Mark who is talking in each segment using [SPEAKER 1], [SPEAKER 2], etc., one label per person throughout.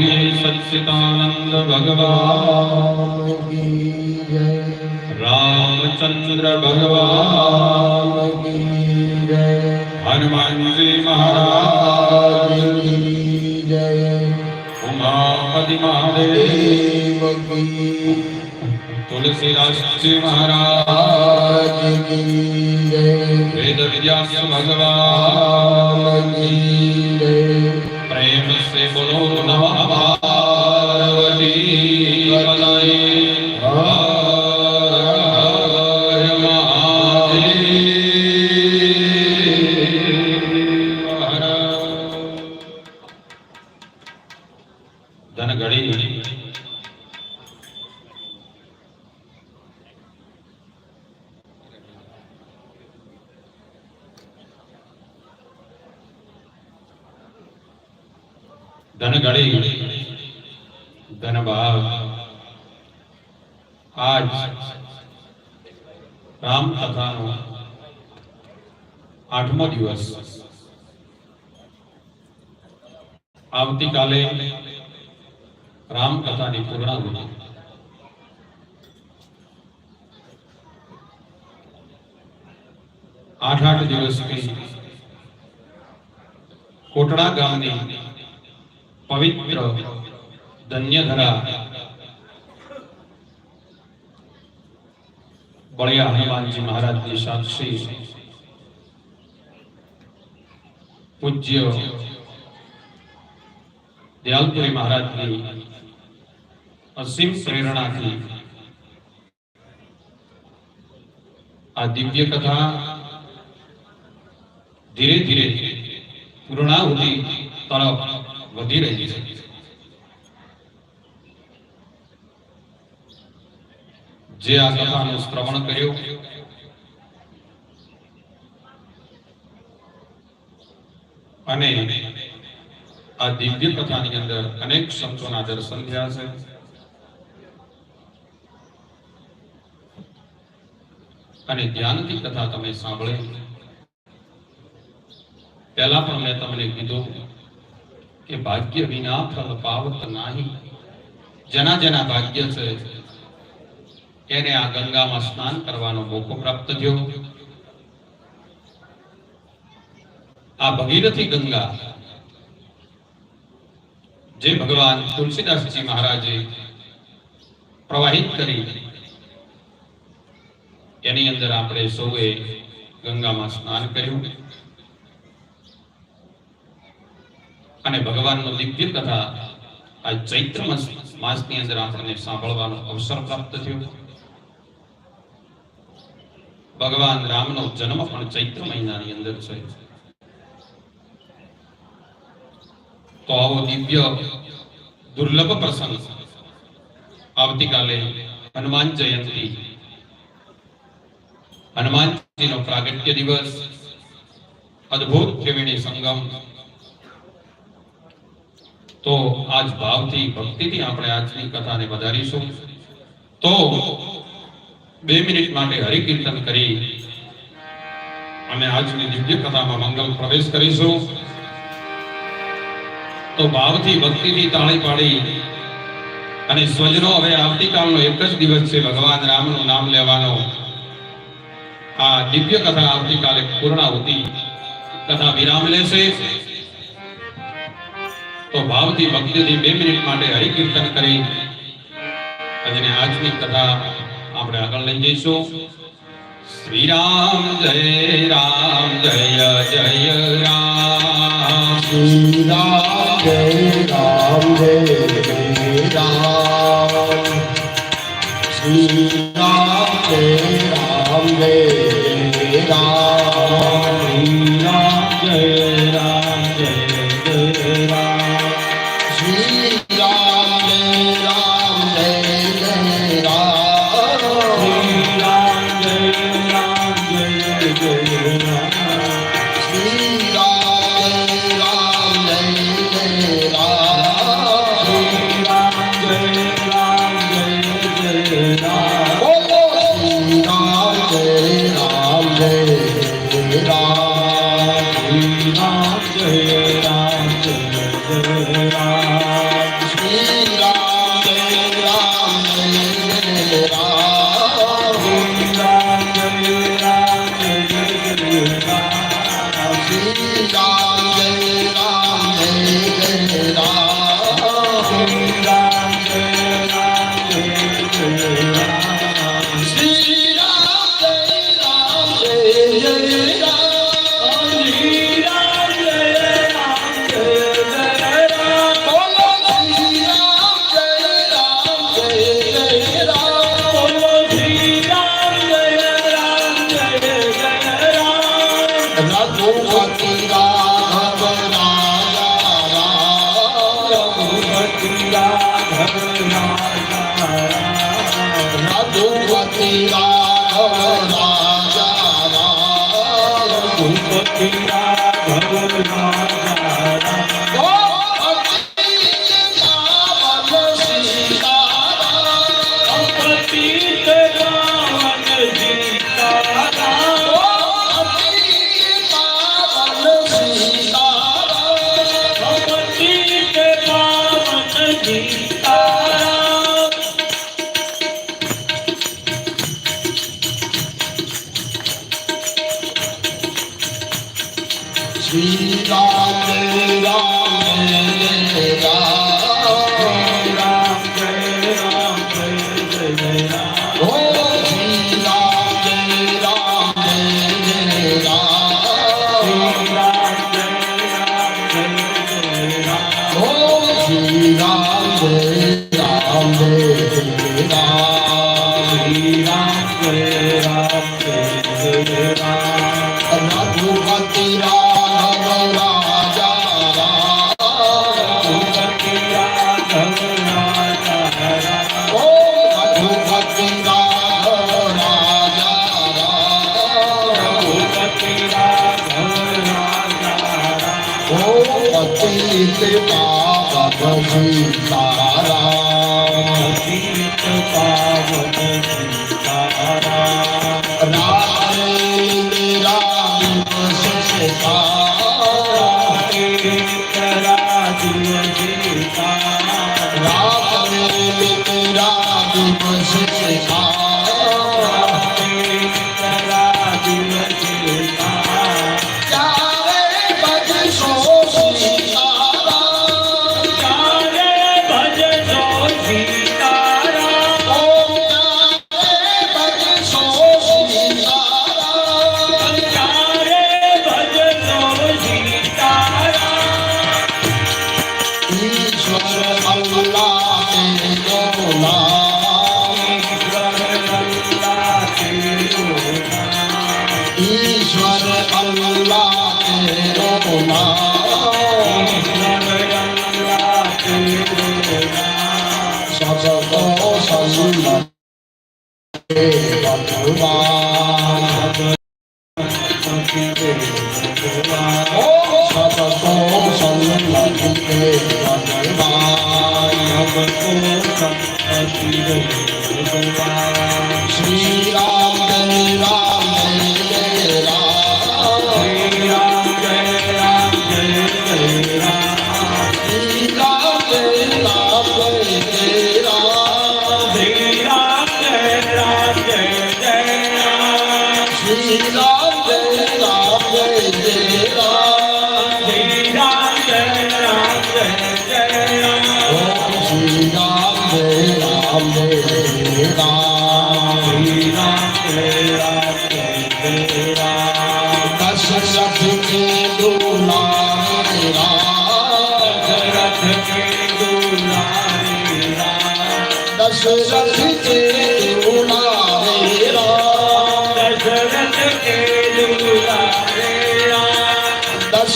[SPEAKER 1] બોલીએ સચ્ચિદાનંદ ભગવાન
[SPEAKER 2] રામ કી જય
[SPEAKER 1] રામચંદ્ર ભગવાન
[SPEAKER 2] રામ કી જય
[SPEAKER 1] હનુમાનજી મહારાજ
[SPEAKER 2] રામ કી જય
[SPEAKER 1] ઉમાપતિ મહાદેવ
[SPEAKER 2] દેવ કી
[SPEAKER 1] તુલસીદાસજી મહારાજ
[SPEAKER 2] રાજ કી જય
[SPEAKER 1] વેદ વ્યાસ 你服务我们 દિવસ આવતીકાલે રામ કથાની પૂર્ણાહુતિ આઠ આઠ દિવસની કોટડા ગામની પવિત્ર ધન્યધરા બળિયા હનુમાનજી મહારાજની સાક્ષી પૂજ્ય દયાલપુરી મહારાજની અસીમ પ્રેરણાથી આ દિવ્ય કથા ધીરે ધીરે પૂર્ણાહુતિ તરફ વધી રહી છે જે આ કથાનું શ્રવણ કર્યું અને આ દિવ્ય કથાની અંદર અનેક સંતોના દર્શન થયા છે. અને ધ્યાનથી કથા તમે સાંભળે. પહેલા પણ મેં તમને કીધું કે ભાગ્ય વિના ફળ પાવત નાહી. જેના જેના ભાગ્ય છે, એને આ ગંગામાં સ્નાન કરવાનો મોકો પ્રાપ્ત થયો. આ ભગીરથી ગંગા? જે ભગવાન તુલસીદાસજી મહારાજે પ્રવાહિત કરી, એની અંદર આપણે સૌએ ગંગામાં સ્નાન કર્યું. અને ભગવાનનો દિવ્ય કથા આ ચૈત્ર માસની અંદર આપણને સાંભળવાનો અવસર પ્રાપ્ત થયો. ભગવાન રામનો જન્મ પણ ચૈત્ર મહિનાની અંદર છે તો આવો દિવ્ય દુર્લભ પ્રસંગ. આવતીકાલે હનુમાન જયંતી. હનુમાનજીનો પ્રાગટ્ય દિવસ. અદ્ભુત ત્રિવેણી સંગમ. તો આજ ભાવથી, ભક્તિથી આપણે આજની કથાને વધારીશું. તો બે મિનિટ માટે હરિકીર્તન કરી અને આજની દિવ્ય કથામાં મંગલ પ્રવેશ કરીશું. તો ભાવથી, ભક્તિથી તાળી પાડી અને સ્વજનો હવે આવતીકાલનો એક જ દિવસ છે ભગવાન રામનું નામ લેવાનો. આ દિવ્ય કથા આવતીકાલે પૂર્ણાહુતિ કથા વિરામ લેશે. તો ભાવથી, ભક્તિથી બે મિનિટ માટે હરિકીર્તન કરી અને આજની કથા આપણે આગળ લઈ જઈશું. શ્રી રામ જય રામ, જય જય રામ.
[SPEAKER 2] શ્રી રામ જય રામ જય રામ શ્રી રામ જય રામ જય રામ Shri Ram.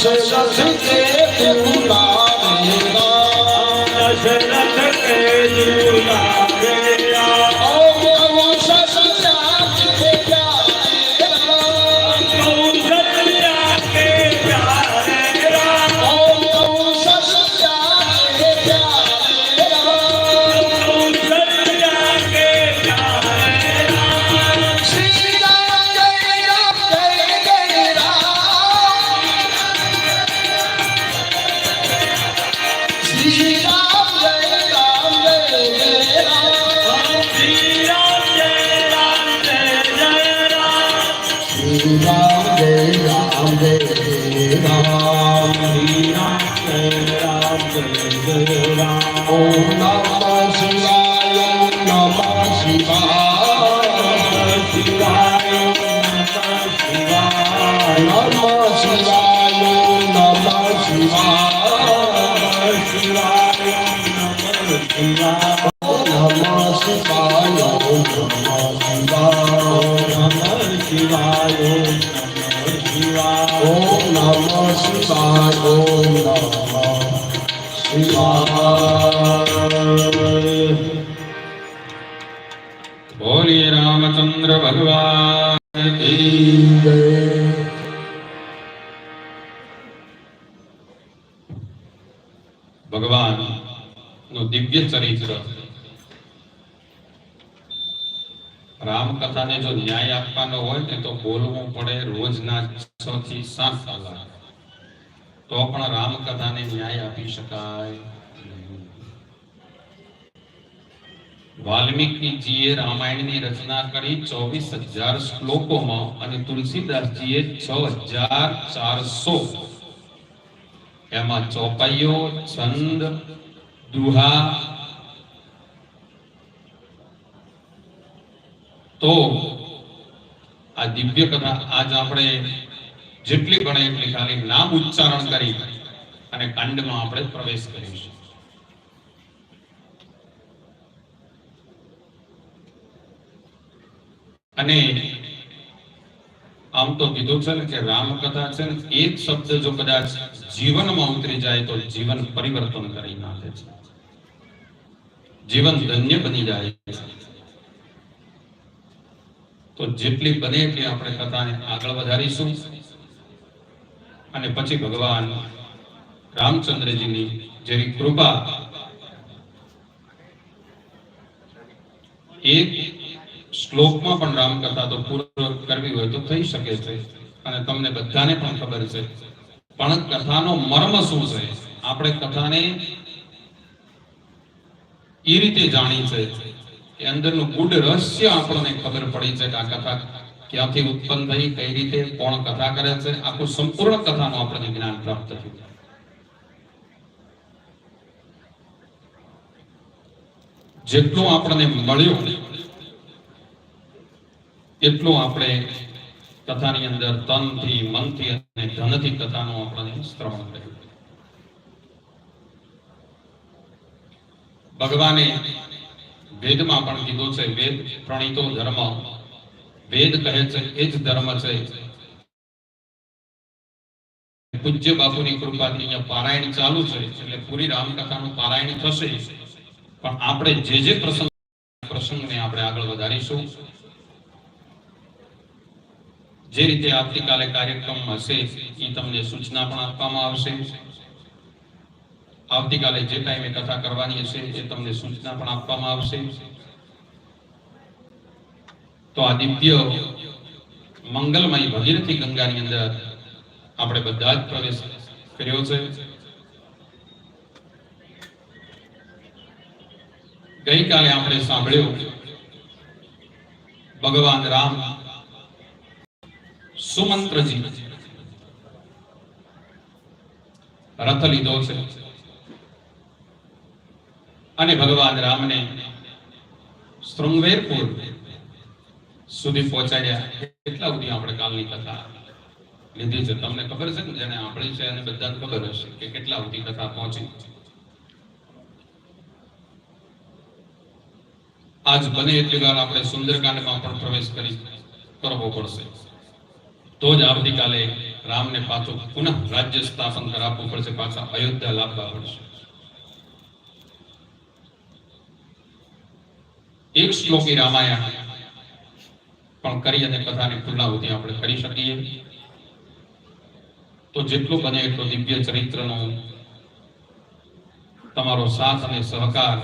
[SPEAKER 2] শেষ Ram Jai Ram Jai Ram Ram Jai Ram Jai Ram Om Nam
[SPEAKER 1] બોલીએ રામચંદ્ર ભગવાન ભગવાનનું દિવ્ય ચરિત્ર રામકથાને જો ન્યાય આપવાનો હોય ને તો બોલવું પડે રોજના છ થી સાત કલાક. તો પણ રામ કથાને ન્યાય આપી શકાય. વાલ્મીકીજીએ રામાયણની રચના કરી ચોવીસ હજાર શ્લોકોમાં અને તુલસીદાસજીએ છ હજાર ચારસો. એમાં ચોપાઈઓ, છંદ, દુહા, તો આ દિવ્ય કથા આજ આપણે જેટલી બને એટલી ખાલી નામ ઉચ્ચારણ કરી અને કાંડમાં આપણે પ્રવેશ કરીશું. અને આમ તો કીધું છે ને કે રામકથા છે ને, એક શબ્દ જો કદાચ જીવનમાં ઉતરી જાય તો જીવન પરિવર્તન કરી નાખે છે. જીવન ધન્ય બની જાય તો જેટલી બને એટલી આપણે કથાને આગળ વધારીશું. અને પછી ભગવાન રામચંદ્રજીની જેવી કૃપા એક શ્લોકમાં પણ રામકથા તો પૂર્ણ કરવી હોય તો થઈ શકે છે. અને તમને બધાને પણ ખબર છે. પણ કથાનો મર્મ શું છે? આપણે કથાને એ રીતે જાણી છે કે અંદરનું ગુડ રહસ્ય આપણને ખબર પડી છે કે આ કથા ક્યાંથી ઉત્પન્ન થઈ, કઈ રીતે, કોણ કથા કરે છે? આખું સંપૂર્ણ કથાનું આપણને જ્ઞાન પ્રાપ્ત થયું. જેટલું આપણને મળ્યું એટલું આપણે કથાની અંદર તનથી, મનથી અને ધનથી કથાનું આપણને શ્રવણ કર્યું. ભગવાને વેદમાં પણ કીધું છે, વેદ પ્રણીતો ધર્મ. વેદ કહે છે, એ જ ધર્મ છે. પૂજ્ય બાપુની કૃપાથી અહીંયા પારાયણ ચાલુ છે, એટલે પૂરી રામકથાનું પારાયણ થશે. પણ આપણે જે જે પ્રસંગ પ્રસંગને આપણે આગળ વધારીશું. જે રીતે આવતીકાલે કાર્યક્રમ હશે એ તમને સૂચના પણ આપવામાં આવશે. આવતીકાલે જે ટાઈમે કથા કરવાની હશે, એ તમને સૂચના પણ આપવામાં આવશે. તો આ દિવ્ય મંગલમય ભગીરથી ગંગાની અંદર આપણે બધા જ પ્રવેશ કર્યો છે. ગઈકાલે આપણે સાંભળ્યું, ભગવાન રામ સુમંત્રજી. રથ લીધો છે. અને ભગવાન રામને શૃંગવેરપુર સુધી પહોંચાડ્યા. એટલા સુધી આપણે કાલની કથા લીધી છે. તમને ખબર છે ને, જેને આપણે છે અને બધાને ખબર હશે કે કેટલા સુધી કથા પહોંચી. આજ બને એટલી વાર આપણે સુંદરકાંડમાં પણ પ્રવેશ કરી કરવો પડશે. તો જ આવતીકાલે રામને પાછું પુનઃ રાજ્ય સ્થાપન કરાવવું પડશે, પાછા અયોધ્યા લાવવા પડશે. એક શ્લોકી રામાયણ પણ કરી અને કથાની પૂર્ણાહુતિ આપણે કરી શકીએ. તો જેટલું બને એટલો દિવ્ય ચરિત્રનો તમારો સાથ અને સહકાર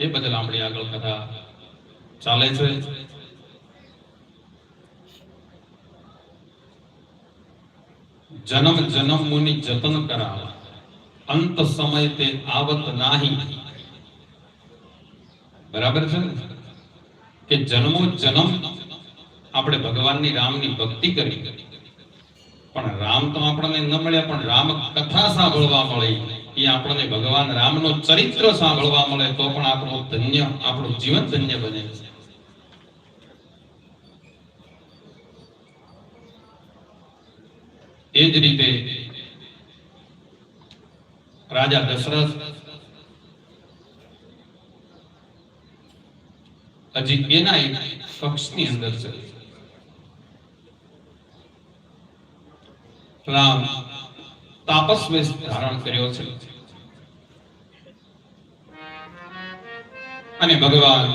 [SPEAKER 1] એ બદલ આપણી આગળ કથા ચાલે છે. જન્મ જન્મ મુનિ જતન કરાવ. અંત સમય તે આવત નાહી. બરાબર છે કે જન્મો જન્મ આપણે ભગવાનની રામની ભક્તિ કરી. પણ રામ તો આપણને ન મળ્યા, પણ રામ કથા સાંભળવા મળી. એ આપણને ભગવાન રામનો ચરિત્ર સાંભળવા મળે તો પણ આપણો ધન્ય, આપણું જીવન ધન્ય બને છે. એ જ રીતે રાજા દશરથ હજી એના એક કક્ષની અંદર છે. રામ તાપસ વેશ ધારણ કર્યો છે. અને ભગવાન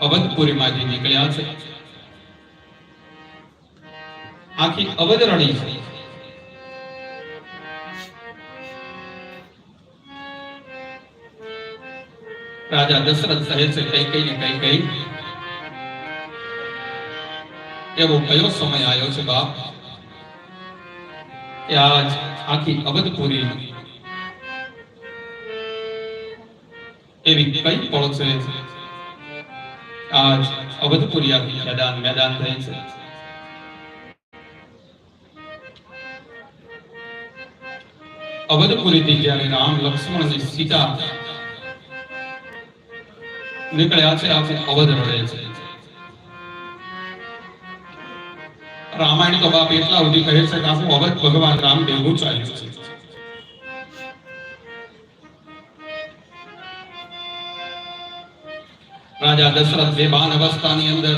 [SPEAKER 1] અવધપુરીમાંથી નીકળ્યા છે. આખી અવધરણી છે. રાજા દશરથ કહે છે, કઈ કઈ ને કઈ કઈ. એવો કયો સમય આવ્યો છે બાપ? કે આજ આખી અવધપુરી એવી કઈ પળ આજ અવધપુરી આખી મેદાન મેદાન થઈ છે. અવધપુરીથી જ્યારે રામ લક્ષ્મણ અને સીતા નીકળ્યા છે અવધ રડે છે રામાયણ તો બાપ એટલા સુધી કહે છે કે આખું અવધ ભગવાન રામ દેવું ચાલ્યું છે રાજા દશરથ બેભાન અવસ્થાની અંદર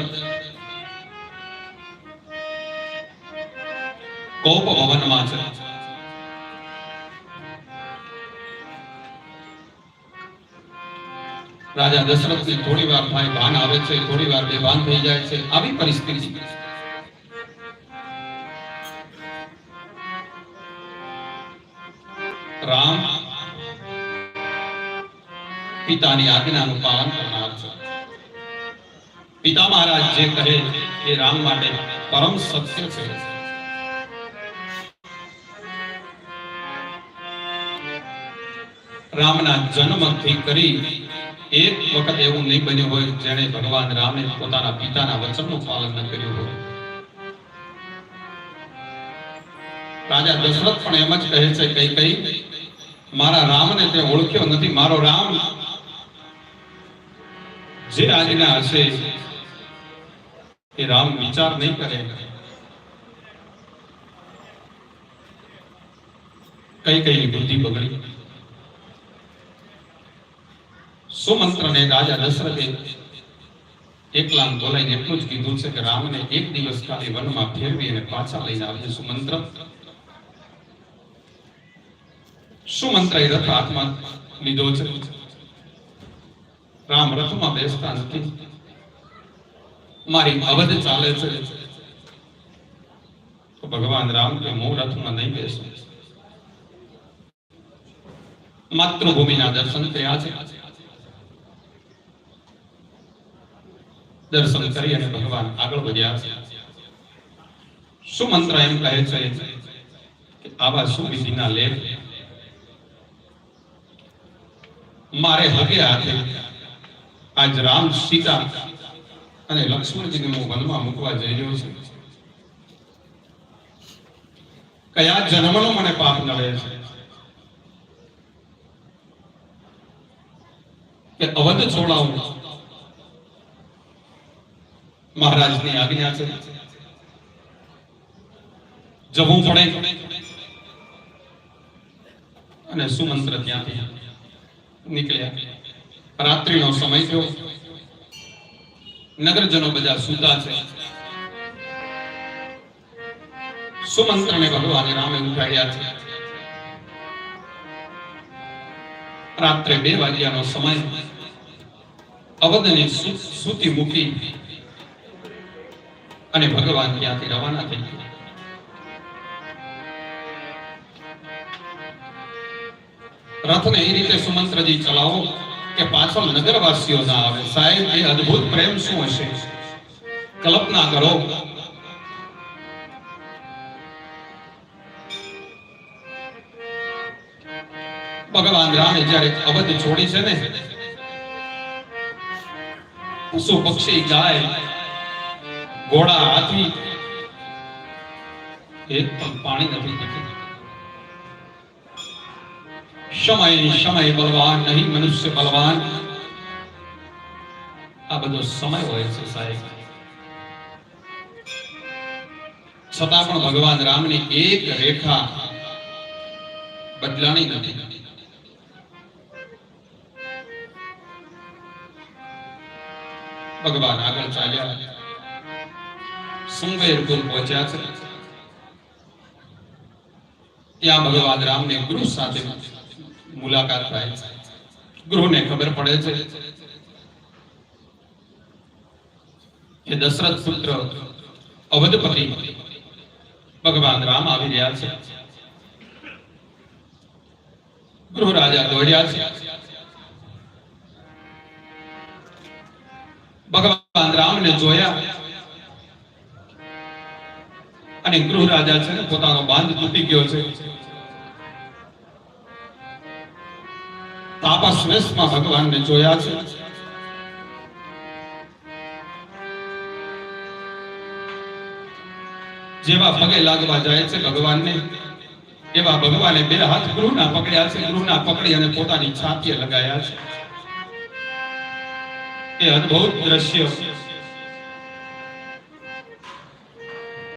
[SPEAKER 1] કોપ ભવનમાં છે રાજા દશરથ ને થોડી વાર થાય, ભાન આવે છે થોડી વાર બેભાન થઈ જાય છે. આવી પરિસ્થિતિ. રામ પિતાની આજ્ઞાનું પાલન કરનાર છે. પિતા મહારાજ જે કહે એ રામ માટે પરમ સત્ય છે. રામના જન્મથી કરી એક વખત એવું નહીં બન્યું હોય જેણે ભગવાન રામે પોતાના પિતાના વચનનું પાલન ન કર્યું હોય. રાજા દશરથ પણ એમ જ કહે છે, કઈ કઈ, મારા રામને તે ઓળખ્યો નથી. મારો રામ જે આજ્ઞા હશે એ રામ વિચાર નહીં કરે. કઈ કઈ બુદ્ધિ બગડી. સુમંત્રને રાજા દશરથે એકલામ બોલાઈને એટલું જ કીધું છે કે રામને એક દિવસ ખાલી વનમાં ફેરવી અને પાછા લઈને આવજે સુમંત્ર. સુમંત્રએ રથ હાથમાં લીધો છે. રામ રથમાં બેસતા નથી. મારી અવધ ચાલે છે. તો ભગવાન રામ કે હું રથમાં નહીં બેસું. માતૃભૂમિના દર્શન થયા છે. દર્શન કરી અને ભગવાન આગળ વધ્યા. શું મંત્ર એમ કહે છે કે આવા સુવિધિના લેખ મારે હગે હાથે આજ રામ સીતા અને લક્ષ્મણજીને હું વનમાં મૂકવા જઈ રહ્યો છું. કયા જન્મનો મને પાપ નડે છે? કે અવધ છોડાવું મહારાજની આજ્ઞા છે. જવું પડે. અને સુમંત્ર ત્યાંથી નીકળ્યા. રાત્રિનો સમય થયો. નગરજનો બધા સુતા છે. સુમંત્રને ભગવાન રામે ઉઠાડ્યા છે. રાત્રે બે વાગ્યાનો સમય. અવધને સુતી સૂતી મૂકી અને ભગવાન ત્યાંથી રવાના થઈ ગયા. રથને એ રીતે સુમંત્રજી ચલાવો કે પાછળ નગરવાસીઓ ના આવે. સાહેબ, એ અદ્ભુત પ્રેમ શું હશે? કલ્પના કરો. ભગવાન રામે જ્યારે અવધ છોડી છે ને, પશુ પક્ષી ગાય ઘોડા હાથી એક પણ પાણી નથી પીતું સમય સમય બલવાન નહીં મનુષ્ય બલવાન આ બધો સમય હોય છે સાહેબ છતાં પણ ભગવાન રામની એક રેખા બદલાણી નથી ભગવાન આગળ ચાલ્યા સુંગેરપુર પહોંચ્યા છે ત્યાં ભગવાન રામને ગૃહ સાથે મુલાકાત થાય છે ગૃહને ખબર પડે છે કે દશરથ પુત્ર અવધપતિ ભગવાન રામ આવી રહ્યા છે ગૃહ રાજા દોડ્યા છે કાંતરામને જોયા અને ગૃહ રાજા છે ને, પોતાનો બાંધ તૂટી ગયો છે. તાપા શ્રેષ્ઠમાં ભગવાનને જોયા છે. જેવા પગે લાગવા જાય છે ભગવાનને, એવા ભગવાને બે હાથ ગૃહના પકડ્યા છે, ગૃહના પકડી અને પોતાની છાતીએ લગાયા છે. એ અદ્ભુત દ્રશ્ય.